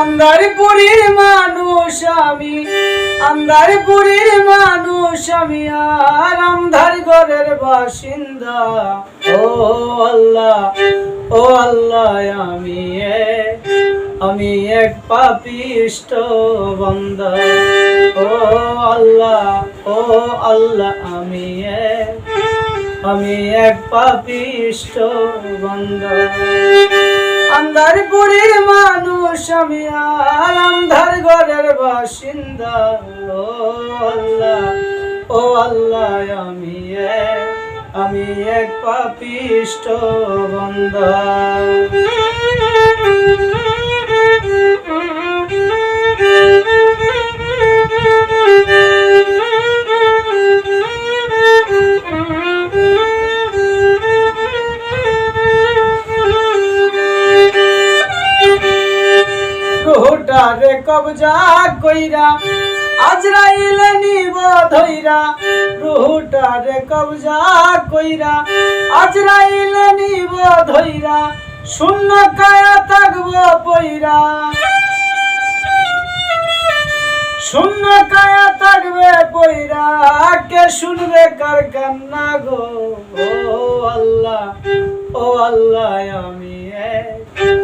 আন্দারপুরীর মানুষ আমি আন্দারপুরীর মানুষ আমি, আর আমধার ঘরের বাসিন্দা। ও আল্লাহ ও আল্লাহ, আমি আমি এক পাপিষ্ট বন্দা। ও আল্লাহ ও আল্লাহ, আমি আমি এক পাপিষ্ট বন্দা। আন্ধারপুরের মানুষ, আমি আর আন্ধার ঘরের বাসিন্দা। ও আল্লাহ ও আল্লাহ, আমি আমি এক পাপিষ্ট বন্দা কবজা কইরা, আজরাইল নিব ধইরা, রুহুটারে কবজা কইরা, আজরাইল নিব ধইরা, শূন্য কায়া থাকব পইরা। শূন্য কায়া থাকবে পইরা, কে শুনবে কার কান্না গো? ও আল্লাহ ও আল্লাহ, আমি এক।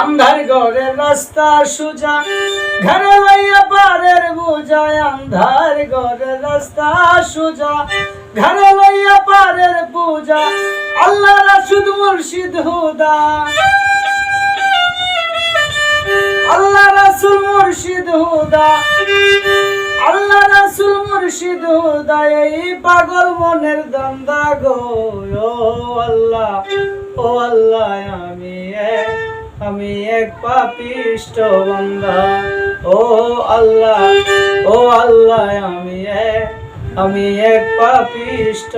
আন্ধার ঘরের রাস্তা সুজা, ঘরে লইয়া পারের বুঝায় আন্ধার ঘরের রাস্তা সুজা, ঘরে লইয়া পারের পূজা আল্লাহ রাসুদ মুর্শিদ হুদা। আল্লাহ রাসুল মুর্শিদ হুদা। আল্লাহ রাসুল মুর্শিদ হুদা, এই পাগল মনের দন্দা গো, ও আল্লাহ ও আল্লাহ, আমি আমি এক পাপিষ্ট বন্ধা। ও আল্লাহ ও আল্লাহ আমি এক আমি এক পাপিষ্ট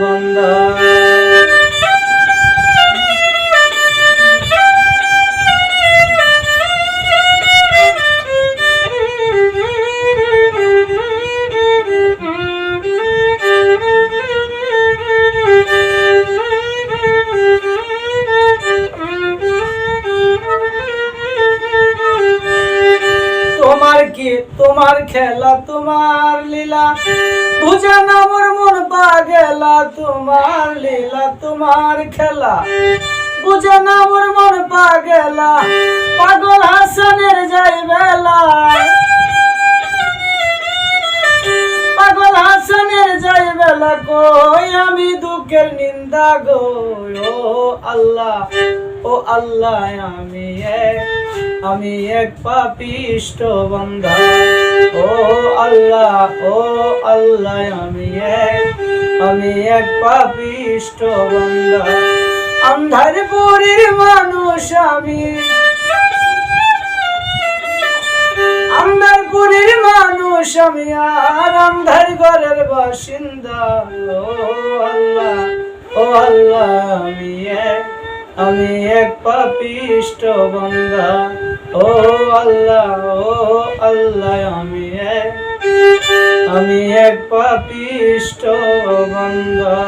বান্দা তোমার খেলা, তোমার লীলা। বুঝে না মোর মন পাগেলা তোমার লীলা, তোমার খেলা। বুঝে না মোর মন পাগেলা পাগল হাসানের যাই বেলা পাগল হাসানের যাই বেলা কই, আমি দুঃখের নিন্দা গো আল্লাহ। ও আল্লাহ, আমি এক আমি এক পাপিষ্ট বন্ধা। ও আল্লাহ ও আল্লাহ, আমি এক আমি এক পাপিষ্ট বন্ধা। আন্ধারপুরের মানুষ আমি। আন্ধারপুরের মানুষ আমি, আর আন্ধার ঘরের বাসিন্দা। ও আল্লাহ ও আল্লাহ, আমি এক আমি এক পাপিষ্ট বন্ধা। ও আল্লাহ ও আল্লাহ আমি এক আমি এক পাপিষ্ট বন্ধা।